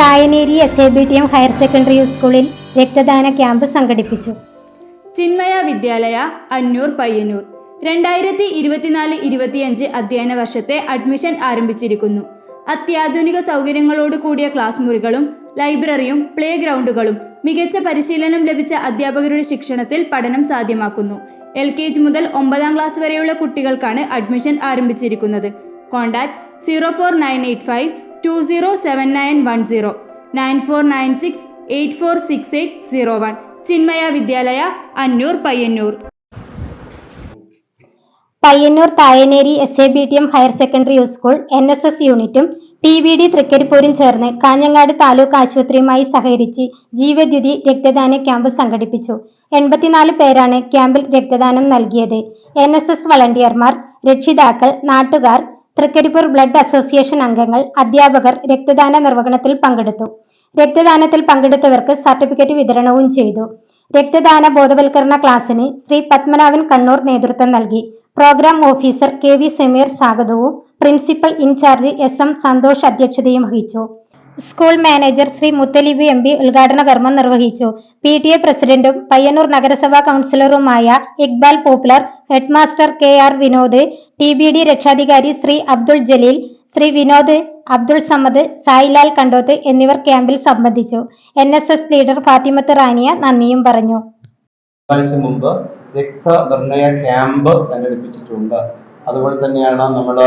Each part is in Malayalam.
Thayineri S A B T M higher secondary സ്കൂളിൽ രക്തദാന ക്യാമ്പ് സംഘടിപ്പിച്ചു. ചിന്മയ വിദ്യാലയ അന്നൂർ പയ്യന്നൂർ. രണ്ടായിരത്തി ഇരുപത്തിനാല് ഇരുപത്തിയഞ്ച് അധ്യയന വർഷത്തെ അഡ്മിഷൻ ആരംഭിച്ചിരിക്കുന്നു. അത്യാധുനിക സൗകര്യങ്ങളോട് കൂടിയ ക്ലാസ് മുറികളും ലൈബ്രറിയും പ്ലേ ഗ്രൗണ്ടുകളും മികച്ച പരിശീലനം ലഭിച്ച അധ്യാപകരുടെ ശിക്ഷണത്തിൽ പഠനം സാധ്യമാക്കുന്നു. എൽ കെ ജി മുതൽ ഒമ്പതാം ക്ലാസ് വരെയുള്ള കുട്ടികൾക്കാണ് അഡ്മിഷൻ ആരംഭിച്ചിരിക്കുന്നത്. Contact zero four nine eight five two zero seven nine one zero nine four nine six eight four six eight zero one Chinmaya Vidyalaya Annur Payyanur Payyanur Thayineri S A B T M higher secondary school N S S യൂണിറ്റും ടി വി ഡി തൃക്കരിപ്പൂരും ചേർന്ന് കാഞ്ഞങ്ങാട് താലൂക്ക് ആശുപത്രിയുമായി സഹകരിച്ച് ജീവദ്യുതി രക്തദാന ക്യാമ്പ് സംഘടിപ്പിച്ചു. എൺപത്തിനാല് പേരാണ് ക്യാമ്പിൽ രക്തദാനം നൽകിയത്. എൻ എസ് എസ് വളണ്ടിയർമാർ രക്ഷിതാക്കൾ നാട്ടുകാർ തൃക്കരിപ്പൂർ ബ്ലഡ് അസോസിയേഷൻ അംഗങ്ങൾ അധ്യാപകർ രക്തദാന നിർവഹണത്തിൽ പങ്കെടുത്തു. രക്തദാനത്തിൽ പങ്കെടുത്തവർക്ക് സർട്ടിഫിക്കറ്റ് വിതരണവും ചെയ്തു. രക്തദാന ബോധവൽക്കരണ ക്ലാസ്സിന് ശ്രീ പത്മനാഭൻ കണ്ണൂർ നേതൃത്വം നൽകി. Programme officer K V Sameer സ്വാഗതവും principal in charge S M Santhosh അധ്യക്ഷതയും വഹിച്ചു. School manager Shri Muthalib M P ഉദ്ഘാടന കർമ്മം നിർവഹിച്ചു. പി ടി എ പ്രസിഡന്റും പയ്യന്നൂർ നഗരസഭാ കൗൺസിലറുമായ Iqbal popular headmaster K R Vinod T B D രക്ഷാധികാരി ശ്രീ അബ്ദുൾ ജലീൽ ശ്രീ വിനോദ് അബ്ദുൾ സമദ് സായിലാൽ കണ്ടോത്ത് എന്നിവർ ക്യാമ്പിൽ സംബന്ധിച്ചു. N S S leader Fathimath Rania നന്ദിയും പറഞ്ഞു. മുമ്പ് രക്തനിർണയ ക്യാമ്പ് സംഘടിപ്പിച്ചിട്ടുണ്ട്. അതുപോലെ തന്നെയാണ് നമ്മൾ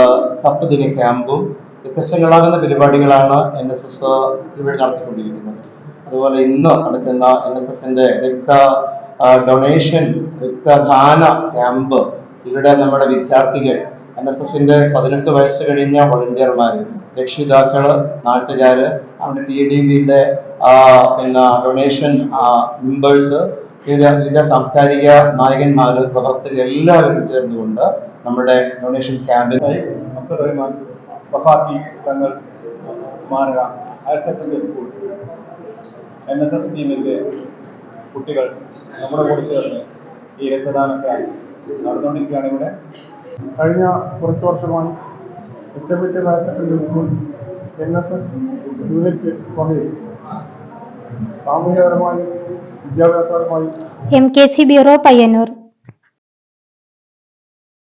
സപ്തദിന ക്യാമ്പും വ്യത്യസ്തങ്ങളാകുന്ന പരിപാടികളാണ് എൻ എസ് എസ് ഇവിടെ നടത്തിക്കൊണ്ടിരിക്കുന്നത്. അതുപോലെ ഇന്ന് നടക്കുന്ന എൻ എസ് എസിന്റെ രക്ത ഡൊണേഷൻ രക്തദാന ക്യാമ്പ് ഇവിടെ നമ്മുടെ വിദ്യാർത്ഥികൾ എൻ എസ് എസിന്റെ പതിനെട്ട് വയസ്സ് കഴിഞ്ഞ വോളണ്ടിയർമാര് രക്ഷിതാക്കൾ നാട്ടുകാര് അവിടെ ടി ഡി ബിയുടെ പിന്നെ ഡൊണേഷൻ മെമ്പേഴ്സ് വിവിധ വിവിധ സാംസ്കാരിക നായകന്മാര് പ്രവർത്തകർ എല്ലാവരും ചേർന്നുകൊണ്ട് നമ്മുടെ ഡൊണേഷൻ ക്യാമ്പിൽ Thangal Smaraka higher secondary school N S S കുട്ടികൾ നമ്മുടെ കൂടെ ചേർന്ന് ഈ രക്തദാന ക്യാമ്പ് നടന്നുകൊണ്ടിരിക്കുകയാണ് ഇവിടെ. കഴിഞ്ഞ കുറച്ച് വർഷമായി S M T higher secondary school N S S unit വകയിൽ സാമൂഹികപരമായും വിദ്യാഭ്യാസപരമായും M K C bureau Payyanur